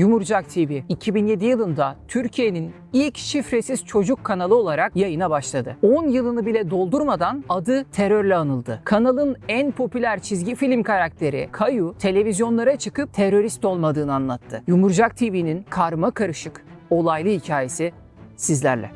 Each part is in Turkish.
Yumurcak TV 2007 yılında Türkiye'nin ilk şifresiz çocuk kanalı olarak yayına başladı. 10 yılını bile doldurmadan adı terörle anıldı. Kanalın en popüler çizgi film karakteri Kayu televizyonlara çıkıp terörist olmadığını anlattı. Yumurcak TV'nin karma karışık, olaylı hikayesi sizlerle.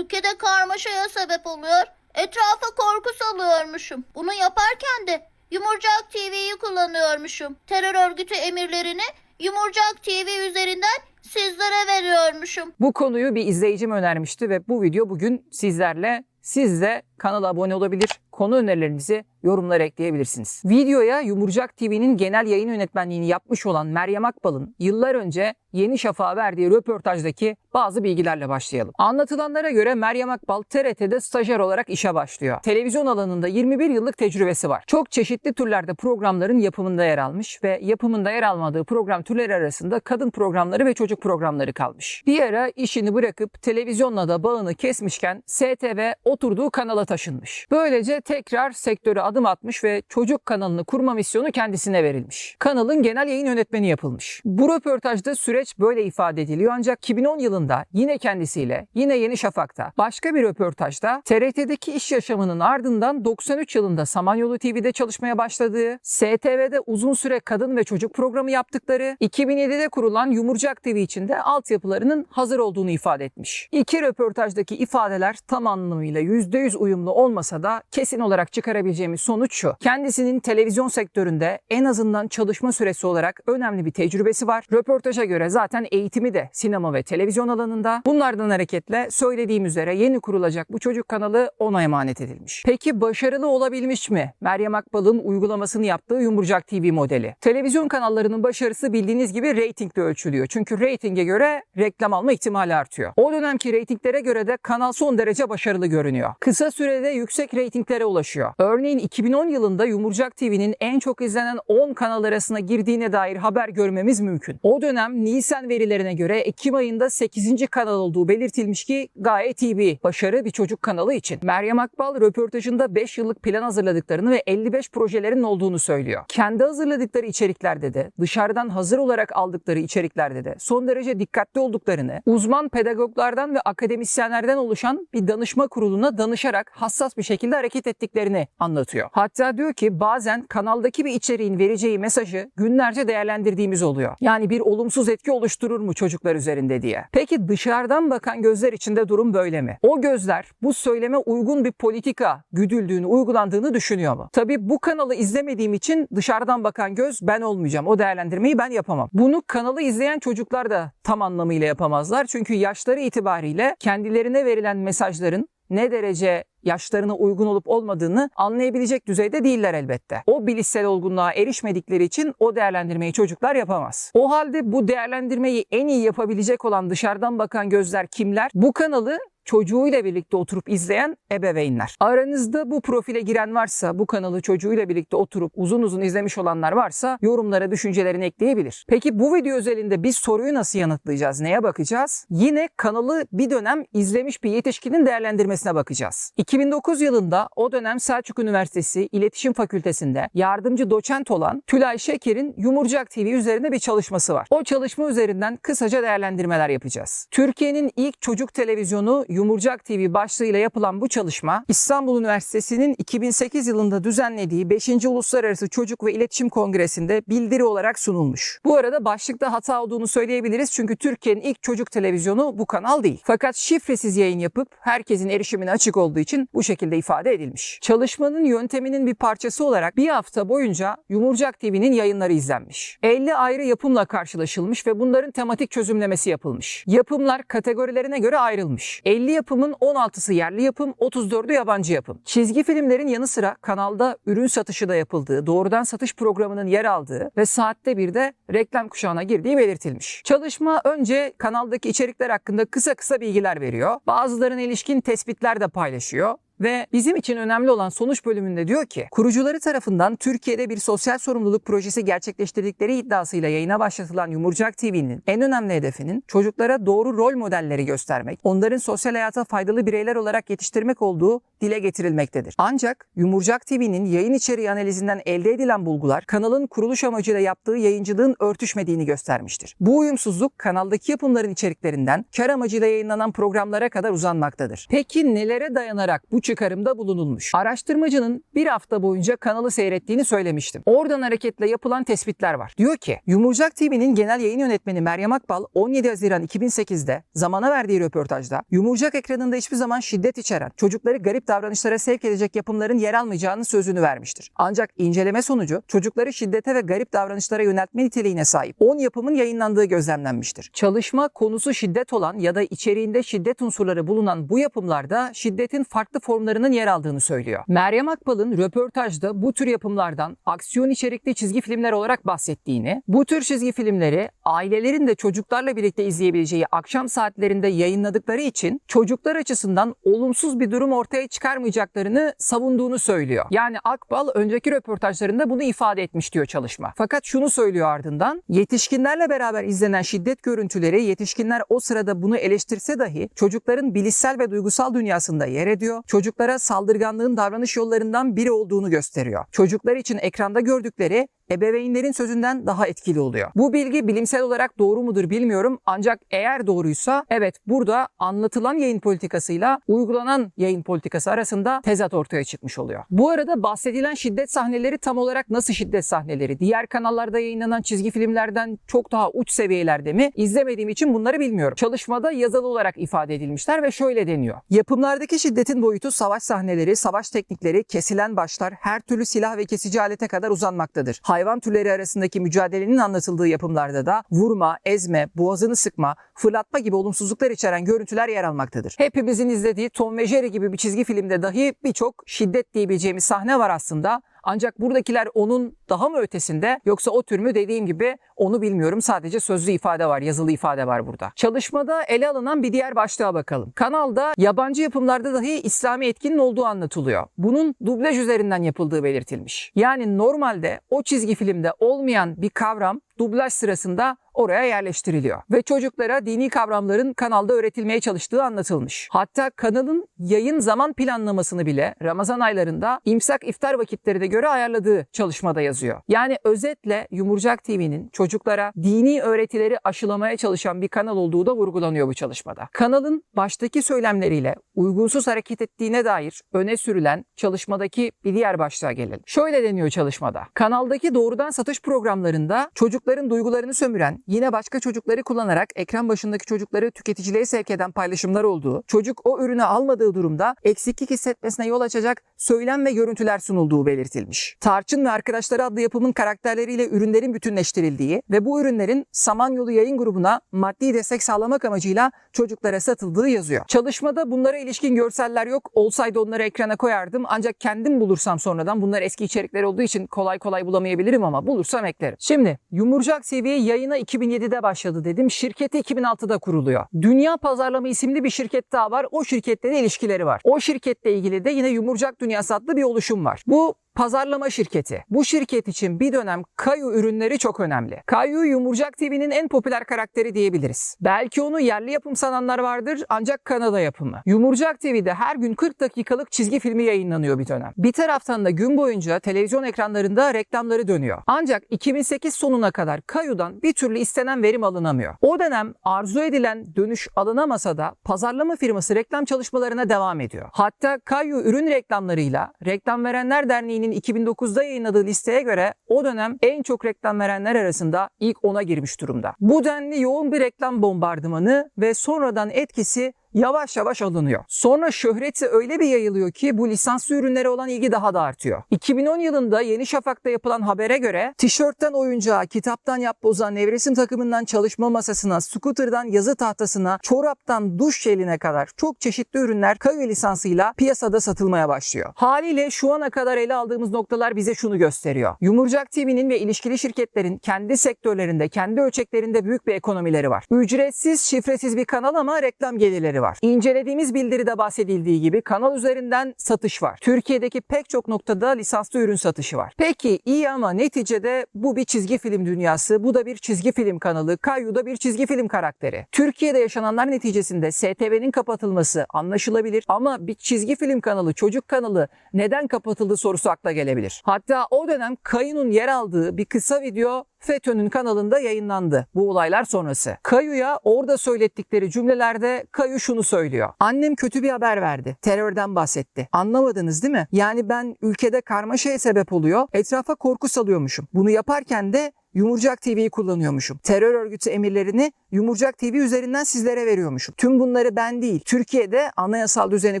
Ülkede karmaşaya sebep oluyor. Etrafa korku salıyormuşum. Bunu yaparken de Yumurcak TV'yi kullanıyormuşum. Terör örgütü emirlerini Yumurcak TV üzerinden sizlere veriyormuşum. Bu konuyu bir izleyicim önermişti ve bu video bugün sizlerle. Siz de kanala abone olabilir, konu önerilerinizi yorumlara ekleyebilirsiniz. Videoya Yumurcak TV'nin genel yayın yönetmenliğini yapmış olan Meryem Akbal'ın yıllar önce Yeni Şafak'a verdiği röportajdaki bazı bilgilerle başlayalım. Anlatılanlara göre Meryem Akbal TRT'de stajyer olarak işe başlıyor. Televizyon alanında 21 yıllık tecrübesi var. Çok çeşitli türlerde programların yapımında yer almış ve yapımında yer almadığı program türleri arasında kadın programları ve çocuk programları kalmış. Bir ara işini bırakıp televizyonla da bağını kesmişken STV oturduğu kanala taşınmış. Böylece tekrar sektöre adım atmış ve çocuk kanalını kurma misyonu kendisine verilmiş. Kanalın genel yayın yönetmeni yapılmış. Bu röportajda süreç böyle ifade ediliyor ancak 2010 yılında yine kendisiyle yine Yeni Şafak'ta başka bir röportajda TRT'deki iş yaşamının ardından 93 yılında Samanyolu TV'de çalışmaya başladığı, STV'de uzun süre kadın ve çocuk programı yaptıkları, 2007'de kurulan Yumurcak TV içinde altyapılarının hazır olduğunu ifade etmiş. İki röportajdaki ifadeler tam anlamıyla %100 uyumlu olmasa da kesin olarak çıkarabileceğimiz sonuç şu. Kendisinin televizyon sektöründe en azından çalışma süresi olarak önemli bir tecrübesi var. Röportaja göre zaten eğitimi de sinema ve televizyon alanında. Bunlardan hareketle söylediğim üzere yeni kurulacak bu çocuk kanalı ona emanet edilmiş. Peki başarılı olabilmiş mi? Meryem Akbal'ın uygulamasını yaptığı Yumurcak TV modeli. Televizyon kanallarının başarısı bildiğiniz gibi reytingle ölçülüyor. Çünkü reytinge göre reklam alma ihtimali artıyor. O dönemki reytinglere göre de kanal son derece başarılı görünüyor. Kısa sürede yüksek reytinglere ulaşıyor. Örneğin 2010 yılında Yumurcak TV'nin en çok izlenen 10 kanal arasına girdiğine dair haber görmemiz mümkün. O dönem Nisan verilerine göre Ekim ayında 8. kanal olduğu belirtilmiş ki gayet iyi bir başarı bir çocuk kanalı için. Meryem Akbal röportajında 5 yıllık plan hazırladıklarını ve 55 projelerin olduğunu söylüyor. Kendi hazırladıkları içeriklerde de dışarıdan hazır olarak aldıkları içeriklerde de son derece dikkatli olduklarını, uzman pedagoglardan ve akademisyenlerden oluşan bir danışma kuruluna danışarak hassas bir şekilde hareket ettiklerini anlatıyor. Hatta diyor ki bazen kanaldaki bir içeriğin vereceği mesajı günlerce değerlendirdiğimiz oluyor. Yani bir olumsuz etki oluşturur mu çocuklar üzerinde diye. Peki dışarıdan bakan gözler içinde durum böyle mi? O gözler bu söyleme uygun bir politika güdüldüğünü, uygulandığını düşünüyor mu? Tabii bu kanalı izlemediğim için dışarıdan bakan göz ben olmayacağım. O değerlendirmeyi ben yapamam. Bunu kanalı izleyen çocuklar da tam anlamıyla yapamazlar. Çünkü yaşları itibariyle kendilerine verilen mesajların ne derece yaşlarına uygun olup olmadığını anlayabilecek düzeyde değiller elbette. O bilişsel olgunluğa erişmedikleri için o değerlendirmeyi çocuklar yapamaz. O halde bu değerlendirmeyi en iyi yapabilecek olan dışarıdan bakan gözler kimler? Bu kanalı çocuğuyla birlikte oturup izleyen ebeveynler. Aranızda bu profile giren varsa, bu kanalı çocuğuyla birlikte oturup uzun uzun izlemiş olanlar varsa yorumlara düşüncelerini ekleyebilir. Peki bu video özelinde biz soruyu nasıl yanıtlayacağız? Neye bakacağız? Yine kanalı bir dönem izlemiş bir yetişkinin değerlendirmesine bakacağız. 2009 yılında o dönem Selçuk Üniversitesi İletişim Fakültesi'nde yardımcı doçent olan Tülay Şeker'in Yumurcak TV üzerine bir çalışması var. O çalışma üzerinden kısaca değerlendirmeler yapacağız. Türkiye'nin ilk çocuk televizyonu Yumurcak TV başlığıyla yapılan bu çalışma İstanbul Üniversitesi'nin 2008 yılında düzenlediği 5. Uluslararası Çocuk ve İletişim Kongresi'nde bildiri olarak sunulmuş. Bu arada başlıkta hata olduğunu söyleyebiliriz çünkü Türkiye'nin ilk çocuk televizyonu bu kanal değil. Fakat şifresiz yayın yapıp herkesin erişimine açık olduğu için bu şekilde ifade edilmiş. Çalışmanın yönteminin bir parçası olarak bir hafta boyunca Yumurcak TV'nin yayınları izlenmiş. 50 ayrı yapımla karşılaşılmış ve bunların tematik çözümlemesi yapılmış. Yapımlar kategorilerine göre ayrılmış. 50 yapımın 16'sı yerli yapım, 34'ü yabancı yapım. Çizgi filmlerin yanı sıra kanalda ürün satışı da yapıldığı, doğrudan satış programının yer aldığı ve saatte bir de reklam kuşağına girdiği belirtilmiş. Çalışma önce kanaldaki içerikler hakkında kısa kısa bilgiler veriyor. Bazılarına ilişkin tespitler de paylaşıyor. Ve bizim için önemli olan sonuç bölümünde diyor ki kurucuları tarafından Türkiye'de bir sosyal sorumluluk projesi gerçekleştirdikleri iddiasıyla yayına başlatılan Yumurcak TV'nin en önemli hedefinin çocuklara doğru rol modelleri göstermek, onların sosyal hayata faydalı bireyler olarak yetiştirmek olduğu dile getirilmektedir. Ancak Yumurcak TV'nin yayın içeriği analizinden elde edilen bulgular kanalın kuruluş amacıyla yaptığı yayıncılığın örtüşmediğini göstermiştir. Bu uyumsuzluk kanaldaki yapımların içeriklerinden kar amacıyla yayınlanan programlara kadar uzanmaktadır. Peki nelere dayanarak bu çıkarımda bulunulmuş? Araştırmacının bir hafta boyunca kanalı seyrettiğini söylemiştim. Oradan hareketle yapılan tespitler var. Diyor ki Yumurcak TV'nin genel yayın yönetmeni Meryem Akbal 17 Haziran 2008'de zamana verdiği röportajda Yumurcak ekranında hiçbir zaman şiddet içeren, çocukları garip davranışlara sevk edecek yapımların yer almayacağının sözünü vermiştir. Ancak inceleme sonucu çocukları şiddete ve garip davranışlara yöneltme niteliğine sahip 10 yapımın yayınlandığı gözlemlenmiştir. Çalışma konusu şiddet olan ya da içeriğinde şiddet unsurları bulunan bu yapımlarda şiddetin farklı formlarının yer aldığını söylüyor. Meryem Akbal'ın röportajda bu tür yapımlardan aksiyon içerikli çizgi filmler olarak bahsettiğini, bu tür çizgi filmleri ailelerin de çocuklarla birlikte izleyebileceği akşam saatlerinde yayınladıkları için çocuklar açısından olumsuz bir durum ortaya çıkarmayacaklarını savunduğunu söylüyor. Yani Akbal önceki röportajlarında bunu ifade etmiş diyor çalışma. Fakat şunu söylüyor ardından, yetişkinlerle beraber izlenen şiddet görüntüleri yetişkinler o sırada bunu eleştirse dahi çocukların bilişsel ve duygusal dünyasında yer ediyor. Çocuklara saldırganlığın davranış yollarından biri olduğunu gösteriyor. Çocuklar için ekranda gördükleri ebeveynlerin sözünden daha etkili oluyor. Bu bilgi bilimsel olarak doğru mudur bilmiyorum ancak eğer doğruysa evet burada anlatılan yayın politikasıyla uygulanan yayın politikası arasında tezat ortaya çıkmış oluyor. Bu arada bahsedilen şiddet sahneleri tam olarak nasıl şiddet sahneleri? Diğer kanallarda yayınlanan çizgi filmlerden çok daha uç seviyelerde mi? İzlemediğim için bunları bilmiyorum. Çalışmada yazılı olarak ifade edilmişler ve şöyle deniyor. Yapımlardaki şiddetin boyutu savaş sahneleri, savaş teknikleri, kesilen başlar, her türlü silah ve kesici alete kadar uzanmaktadır. Hayvan türleri arasındaki mücadelenin anlatıldığı yapımlarda da vurma, ezme, boğazını sıkma, fırlatma gibi olumsuzluklar içeren görüntüler yer almaktadır. Hepimizin izlediği Tom ve Jerry gibi bir çizgi filmde dahi birçok şiddet diyebileceğimiz sahne var aslında. Ancak buradakiler onun daha mı ötesinde yoksa o tür mü dediğim gibi onu bilmiyorum. Sadece sözlü ifade var, yazılı ifade var burada. Çalışmada ele alınan bir diğer başlığa bakalım. Kanalda yabancı yapımlarda dahi İslami etkinin olduğu anlatılıyor. Bunun dublaj üzerinden yapıldığı belirtilmiş. Yani normalde o çizgi filmde olmayan bir kavram dublaj sırasında oraya yerleştiriliyor. Ve çocuklara dini kavramların kanalda öğretilmeye çalıştığı anlatılmış. Hatta kanalın yayın zaman planlamasını bile Ramazan aylarında imsak iftar vakitleri de göre ayarladığı çalışmada yazıyor. Yani özetle Yumurcak TV'nin çocuklara dini öğretileri aşılamaya çalışan bir kanal olduğu da vurgulanıyor bu çalışmada. Kanalın baştaki söylemleriyle uygunsuz hareket ettiğine dair öne sürülen çalışmadaki bir diğer başlığa gelelim. Şöyle deniyor çalışmada. Kanaldaki doğrudan satış programlarında çocukların duygularını sömüren, yine başka çocukları kullanarak ekran başındaki çocukları tüketiciliğe sevk eden paylaşımlar olduğu, çocuk o ürünü almadığı durumda eksiklik hissetmesine yol açacak söylem ve görüntüler sunulduğu belirtilmiş. Tarçın ve Arkadaşları adlı yapımın karakterleriyle ürünlerin bütünleştirildiği ve bu ürünlerin Samanyolu Yayın Grubu'na maddi destek sağlamak amacıyla çocuklara satıldığı yazıyor. Çalışmada bunlara ilişkin görseller yok. Olsaydı onları ekrana koyardım ancak kendim bulursam sonradan bunlar eski içerikler olduğu için kolay kolay bulamayabilirim ama bulursam eklerim. Şimdi Yumurcak TV yayına 2007'de başladı dedim. Şirketi 2006'da kuruluyor. Dünya Pazarlama isimli bir şirket daha var. O şirkette de ilişkileri var. O şirketle ilgili de yine Yumurcak Dünyası adlı bir oluşum var. Bu pazarlama şirketi. Bu şirket için bir dönem Kayu ürünleri çok önemli. Kayu Yumurcak TV'nin en popüler karakteri diyebiliriz. Belki onu yerli yapım sananlar vardır ancak Kanada yapımı. Yumurcak TV'de her gün 40 dakikalık çizgi filmi yayınlanıyor bir dönem. Bir taraftan da gün boyunca televizyon ekranlarında reklamları dönüyor. Ancak 2008 sonuna kadar Kayu'dan bir türlü istenen verim alınamıyor. O dönem arzu edilen dönüş alınamasa da pazarlama firması reklam çalışmalarına devam ediyor. Hatta Kayu ürün reklamlarıyla Reklam Verenler Derneği'nin 2009'da yayınladığı listeye göre o dönem en çok reklam verenler arasında ilk 10'a girmiş durumda. Bu denli yoğun bir reklam bombardımanı ve sonradan etkisi yavaş yavaş alınıyor. Sonra şöhreti öyle bir yayılıyor ki bu lisanslı ürünlere olan ilgi daha da artıyor. 2010 yılında Yeni Şafak'ta yapılan habere göre tişörtten oyuncağa, kitaptan yapboza, nevresim takımından çalışma masasına, scooter'dan yazı tahtasına, çoraptan duş jeline kadar çok çeşitli ürünler Kayu lisansıyla piyasada satılmaya başlıyor. Haliyle şu ana kadar ele aldığımız noktalar bize şunu gösteriyor. Yumurcak TV'nin ve ilişkili şirketlerin kendi sektörlerinde, kendi ölçeklerinde büyük bir ekonomileri var. Ücretsiz, şifresiz bir kanal ama reklam gelirleri yayınları var. İncelediğimiz bildiride bahsedildiği gibi kanal üzerinden satış var. Türkiye'deki pek çok noktada lisanslı ürün satışı var. Peki iyi ama neticede bu bir çizgi film dünyası, bu da bir çizgi film kanalı, Kayu da bir çizgi film karakteri. Türkiye'de yaşananlar neticesinde STV'nin kapatılması anlaşılabilir ama bir çizgi film kanalı, çocuk kanalı neden kapatıldı sorusu akla gelebilir. Hatta o dönem Kayu'nun yer aldığı bir kısa video FETÖ'nün kanalında yayınlandı bu olaylar sonrası. Kayu'ya orada söylettikleri cümlelerde Kayu şunu söylüyor. Annem kötü bir haber verdi. Terörden bahsetti. Anlamadınız değil mi? Yani ben ülkede karmaşaya sebep oluyor. Etrafa korku salıyormuşum. Bunu yaparken de Yumurcak TV'yi kullanıyormuşum. Terör örgütü emirlerini Yumurcak TV üzerinden sizlere veriyormuşum. Tüm bunları ben değil, Türkiye'de anayasal düzeni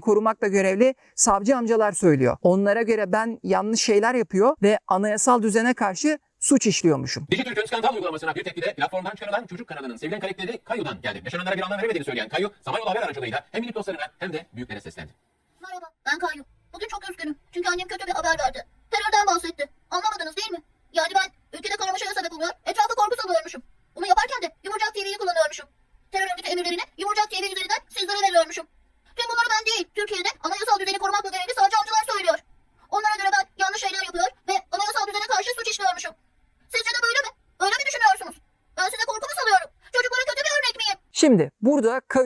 korumakla görevli savcı amcalar söylüyor. Onlara göre ben yanlış şeyler yapıyor ve anayasal düzene karşı suç işliyormuşum. Dijitürk'ün skandal uygulamasına bir tepkide platformdan çıkarılan çocuk kanalının sevilen karakteri Kayu'dan geldi. Yaşananlara bir anlam veremediğini söyleyen Kayu, Samanyolu Haber aracılığıyla hem minik dostlarına hem de büyüklere seslendi. Merhaba, ben Kayu. Bugün çok üzgünüm. Çünkü annem kötü bir haber verdi. Terörden bahsetti. Anlamadınız değil mi? Yani ben ülkede karmaşaya sebep oluyor, etrafa korku salıyormuşum. Bunu yaparken de Yumurcak TV'yi kullanıyormuşum. Terör örgütü emirlerini Yumurcak TV üzerinden sizlere veriyormuşum. Tüm bunları ben değil, Türkiye'de anayasal düzeni korumakla görevli savcı amcalar söylüyor. Onlara göre ben yanlış şeyler yapıyor ve anayasal düzene karşı suç işliyormuşum. Sizce de böyle mi? Öyle mi düşünüyorsunuz? Ben size korku mu salıyorum? Çocuklara kötü bir örnek miyim? Şimdi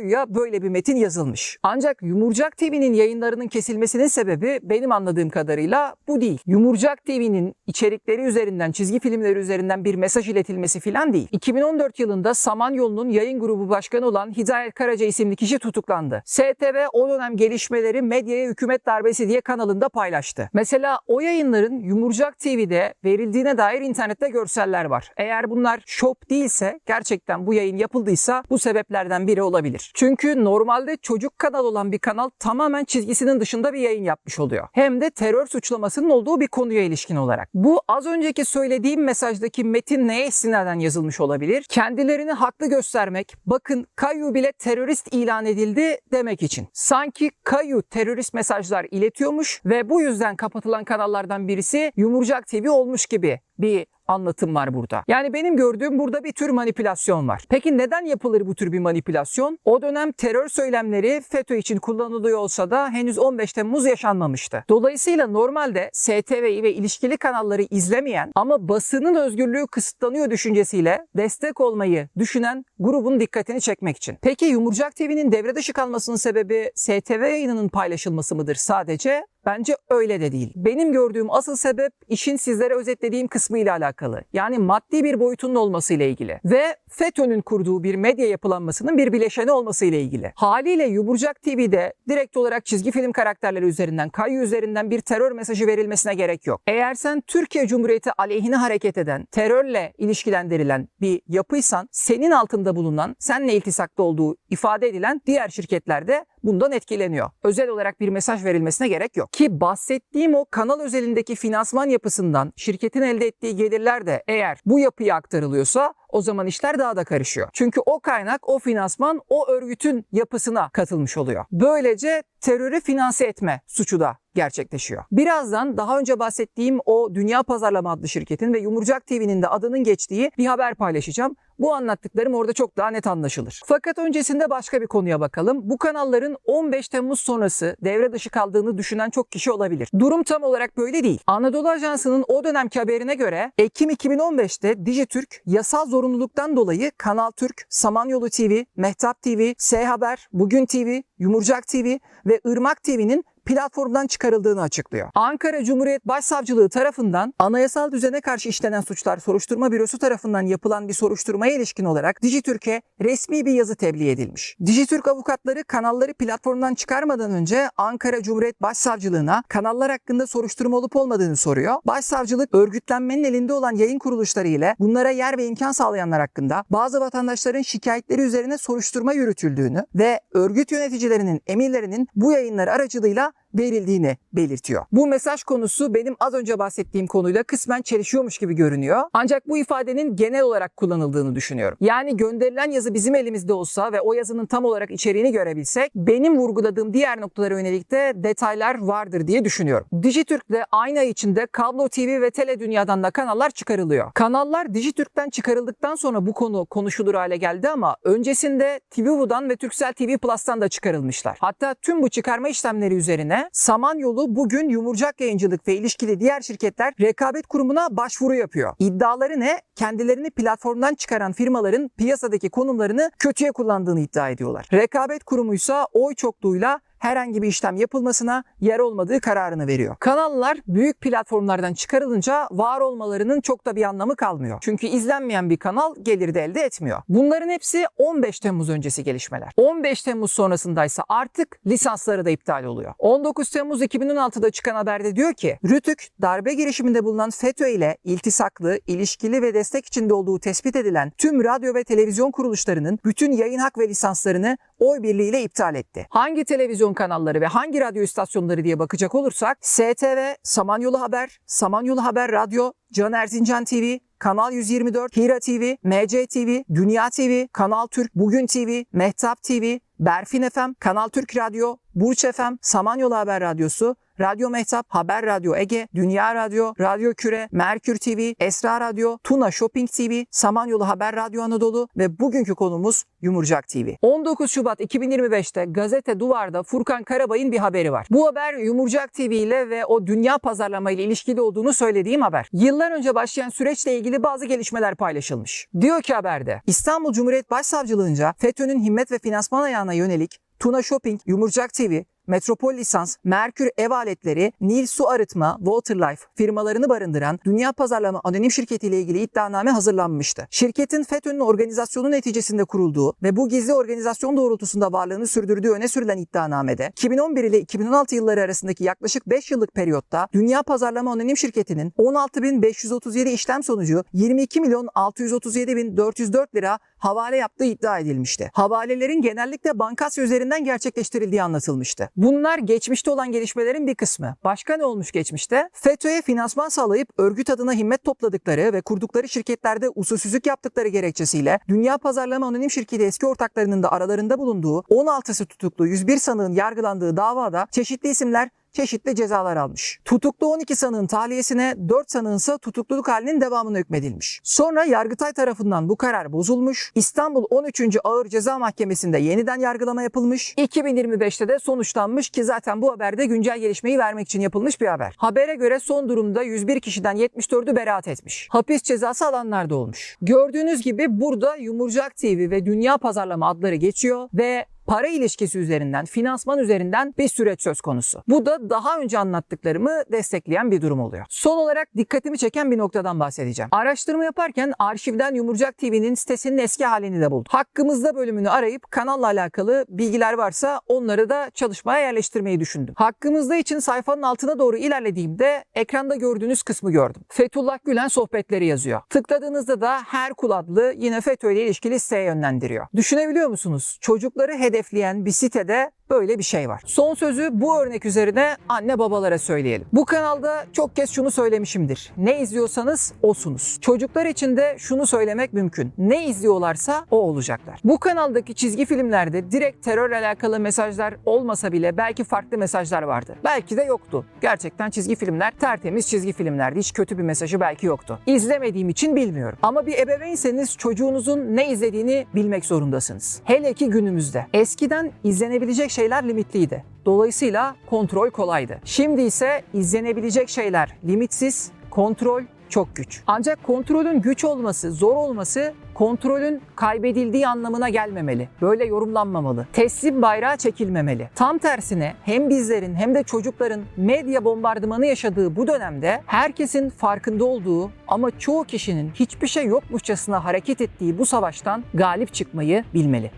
Kayu'ya böyle bir metin yazılmış. Ancak Yumurcak TV'nin yayınlarının kesilmesinin sebebi benim anladığım kadarıyla bu değil. Yumurcak TV'nin içerikleri üzerinden, çizgi filmleri üzerinden bir mesaj iletilmesi filan değil. 2014 yılında Samanyolu'nun yayın grubu başkanı olan Hidayet Karaca isimli kişi tutuklandı. STV o dönem gelişmeleri medyaya hükümet darbesi diye kanalında paylaştı. Mesela o yayınların Yumurcak TV'de verildiğine dair internette görseller var. Eğer bunlar şop değilse gerçekten bu yayın yapıldıysa bu sebeplerden biri olabilir. Çünkü normalde çocuk kanal olan bir kanal tamamen çizgisinin dışında bir yayın yapmış oluyor. Hem de terör suçlamasının olduğu bir konuya ilişkin olarak. Bu az önceki söylediğim mesajdaki metin neye istinaden yazılmış olabilir? Kendilerini haklı göstermek, bakın Kayu bile terörist ilan edildi demek için. Sanki Kayu terörist mesajlar iletiyormuş ve bu yüzden kapatılan kanallardan birisi Yumurcak TV olmuş gibi bir anlatım var burada. Yani benim gördüğüm burada bir tür manipülasyon var. Peki neden yapılır bu tür bir manipülasyon? O dönem terör söylemleri FETÖ için kullanılıyor olsa da henüz 15 Temmuz yaşanmamıştı. Dolayısıyla normalde STV'yi ve ilişkili kanalları izlemeyen ama basının özgürlüğü kısıtlanıyor düşüncesiyle destek olmayı düşünen grubun dikkatini çekmek için. Peki Yumurcak TV'nin devre dışı kalmasının sebebi STV yayınının paylaşılması mıdır sadece? Bence öyle de değil. Benim gördüğüm asıl sebep işin sizlere özetlediğim kısmıyla alakalı. Yani maddi bir boyutunun olmasıyla ilgili. Ve FETÖ'nün kurduğu bir medya yapılanmasının bir bileşeni olmasıyla ilgili. Haliyle Yumurcak TV'de direkt olarak çizgi film karakterleri üzerinden, kayu üzerinden bir terör mesajı verilmesine gerek yok. Eğer sen Türkiye Cumhuriyeti aleyhine hareket eden, terörle ilişkilendirilen bir yapıysan, senin altında bulunan, seninle iltisaklı olduğu ifade edilen diğer şirketlerde bundan etkileniyor. Özel olarak bir mesaj verilmesine gerek yok. Ki bahsettiğim o kanal özelindeki finansman yapısından şirketin elde ettiği gelirler de eğer bu yapıya aktarılıyorsa o zaman işler daha da karışıyor. Çünkü o kaynak, o finansman o örgütün yapısına katılmış oluyor. Böylece terörü finanse etme suçu da gerçekleşiyor. Birazdan daha önce bahsettiğim o Dünya Pazarlama adlı şirketin ve Yumurcak TV'nin de adının geçtiği bir haber paylaşacağım. Bu anlattıklarım orada çok daha net anlaşılır. Fakat öncesinde başka bir konuya bakalım. Bu kanalların 15 Temmuz sonrası devre dışı kaldığını düşünen çok kişi olabilir. Durum tam olarak böyle değil. Anadolu Ajansı'nın o dönemki haberine göre Ekim 2015'te Dijitürk yasal zorunluluktan dolayı Kanal Türk, Samanyolu TV, Mehtap TV, S Haber, Bugün TV, Yumurcak TV ve Irmak TV'nin platformdan çıkarıldığını açıklıyor. Ankara Cumhuriyet Başsavcılığı tarafından anayasal düzene karşı işlenen suçlar soruşturma bürosu tarafından yapılan bir soruşturmaya ilişkin olarak Dijitürk'e resmi bir yazı tebliğ edilmiş. Dijitürk avukatları kanalları platformdan çıkarmadan önce Ankara Cumhuriyet Başsavcılığına kanallar hakkında soruşturma olup olmadığını soruyor. Başsavcılık örgütlenmenin elinde olan yayın kuruluşları ile bunlara yer ve imkan sağlayanlar hakkında bazı vatandaşların şikayetleri üzerine soruşturma yürütüldüğünü ve örgüt yöneticilerinin emirlerinin bu yayınlar aracılığıyla verildiğini belirtiyor. Bu mesaj konusu benim az önce bahsettiğim konuyla kısmen çelişiyormuş gibi görünüyor. Ancak bu ifadenin genel olarak kullanıldığını düşünüyorum. Yani gönderilen yazı bizim elimizde olsa ve o yazının tam olarak içeriğini görebilsek benim vurguladığım diğer noktalara yönelik de detaylar vardır diye düşünüyorum. Dijitürk'te aynı ay içinde kablo TV ve tele dünyadan da kanallar çıkarılıyor. Kanallar Dijitürk'ten çıkarıldıktan sonra bu konu konuşulur hale geldi ama öncesinde TV'den ve Turkcell TV Plus'tan da çıkarılmışlar. Hatta tüm bu çıkarma işlemleri üzerine Samanyolu bugün Yumurcak Yayıncılık ve ilişkili diğer şirketler rekabet kurumuna başvuru yapıyor. İddiaları ne? Kendilerini platformdan çıkaran firmaların piyasadaki konumlarını kötüye kullandığını iddia ediyorlar. Rekabet kurumuysa oy çokluğuyla herhangi bir işlem yapılmasına yer olmadığı kararını veriyor. Kanallar büyük platformlardan çıkarılınca var olmalarının çok da bir anlamı kalmıyor. Çünkü izlenmeyen bir kanal gelir de elde etmiyor. Bunların hepsi 15 Temmuz öncesi gelişmeler. 15 Temmuz sonrasındaysa artık lisansları da iptal oluyor. 19 Temmuz 2016'da çıkan haberde diyor ki Rütük darbe girişiminde bulunan FETÖ ile iltisaklı, ilişkili ve destek içinde olduğu tespit edilen tüm radyo ve televizyon kuruluşlarının bütün yayın hak ve lisanslarını oy birliğiyle iptal etti. Hangi televizyon kanalları ve hangi radyo istasyonları diye bakacak olursak STV, Samanyolu Haber, Samanyolu Haber Radyo, Can Erzincan TV, Kanal 124, Hira TV, MC TV, Dünya TV, Kanal Türk, Bugün TV, Mehtap TV, Berfin FM, Kanal Türk Radyo, Burç FM, Samanyolu Haber Radyosu, Radyo Mehtap, Haber Radyo Ege, Dünya Radyo, Radyo Küre, Merkür TV, Esra Radyo, Tuna Shopping TV, Samanyolu Haber Radyo Anadolu ve bugünkü konumuz Yumurcak TV. 19 Şubat 2025'te gazete Duvar'da Furkan Karabay'ın bir haberi var. Bu haber Yumurcak TV ile ve o dünya pazarlama ile ilişkili olduğunu söylediğim haber. Yıllar önce başlayan süreçle ilgili bazı gelişmeler paylaşılmış. Diyor ki haberde İstanbul Cumhuriyet Başsavcılığınca FETÖ'nün himmet ve finansman ayağına yönelik Tuna Shopping, Yumurcak TV, Metropol Lisans, Merkür Ev Aletleri, Nil Su Arıtma, Waterlife firmalarını barındıran Dünya Pazarlama Anonim Şirketi ile ilgili iddianame hazırlanmıştı. Şirketin FETÖ'nün organizasyonu neticesinde kurulduğu ve bu gizli organizasyon doğrultusunda varlığını sürdürdüğü öne sürülen iddianamede 2011 ile 2016 yılları arasındaki yaklaşık 5 yıllık periyotta Dünya Pazarlama Anonim Şirketi'nin 16.537 işlem sonucu 22 milyon 637.404 lira havale yaptığı iddia edilmişti. Havalelerin genellikle bankasya üzerinden gerçekleştirildiği anlatılmıştı. Bunlar geçmişte olan gelişmelerin bir kısmı. Başka ne olmuş geçmişte? FETÖ'ye finansman sağlayıp örgüt adına himmet topladıkları ve kurdukları şirketlerde usulsüzlük yaptıkları gerekçesiyle Dünya Pazarlama Anonim Şirketi eski ortaklarının da aralarında bulunduğu 16'sı tutuklu 101 sanığın yargılandığı davada çeşitli isimler çeşitli cezalar almış. Tutuklu 12 sanığın tahliyesine 4 sanığın ise tutukluluk halinin devamına hükmedilmiş. Sonra Yargıtay tarafından bu karar bozulmuş. İstanbul 13. Ağır Ceza Mahkemesi'nde yeniden yargılama yapılmış. 2025'te de sonuçlanmış ki zaten bu haberde güncel gelişmeyi vermek için yapılmış bir haber. Habere göre son durumda 101 kişiden 74'ü beraat etmiş. Hapis cezası alanlar da olmuş. Gördüğünüz gibi burada Yumurcak TV ve Dünya Pazarlama adları geçiyor ve para ilişkisi üzerinden, finansman üzerinden bir süreç söz konusu. Bu da daha önce anlattıklarımı destekleyen bir durum oluyor. Son olarak dikkatimi çeken bir noktadan bahsedeceğim. Araştırma yaparken arşivden Yumurcak TV'nin sitesinin eski halini de buldum. Hakkımızda bölümünü arayıp kanalla alakalı bilgiler varsa onları da çalışmaya yerleştirmeyi düşündüm. Hakkımızda için sayfanın altına doğru ilerlediğimde ekranda gördüğünüz kısmı gördüm. Fethullah Gülen sohbetleri yazıyor. Tıkladığınızda da Herkul adlı yine FETÖ ile ilişkili siteye yönlendiriyor. Düşünebiliyor musunuz? Çocukları hedefleyen bir sitede böyle bir şey var. Son sözü bu örnek üzerine anne babalara söyleyelim. Bu kanalda çok kez şunu söylemişimdir. Ne izliyorsanız osunuz. Çocuklar için de şunu söylemek mümkün. Ne izliyorlarsa o olacaklar. Bu kanaldaki çizgi filmlerde direkt terörle alakalı mesajlar olmasa bile belki farklı mesajlar vardı. Belki de yoktu. Gerçekten çizgi filmler tertemiz çizgi filmlerdi. Hiç kötü bir mesajı belki yoktu. İzlemediğim için bilmiyorum. Ama bir ebeveynseniz çocuğunuzun ne izlediğini bilmek zorundasınız. Hele ki günümüzde. Eskiden izlenebilecek şeyler limitliydi. Dolayısıyla kontrol kolaydı. Şimdi ise izlenebilecek şeyler limitsiz, kontrol çok güç. Ancak kontrolün güç olması, zor olması kontrolün kaybedildiği anlamına gelmemeli. Böyle yorumlanmamalı. Teslim bayrağı çekilmemeli. Tam tersine hem bizlerin hem de çocukların medya bombardımanı yaşadığı bu dönemde herkesin farkında olduğu ama çoğu kişinin hiçbir şey yokmuşçasına hareket ettiği bu savaştan galip çıkmayı bilmeli.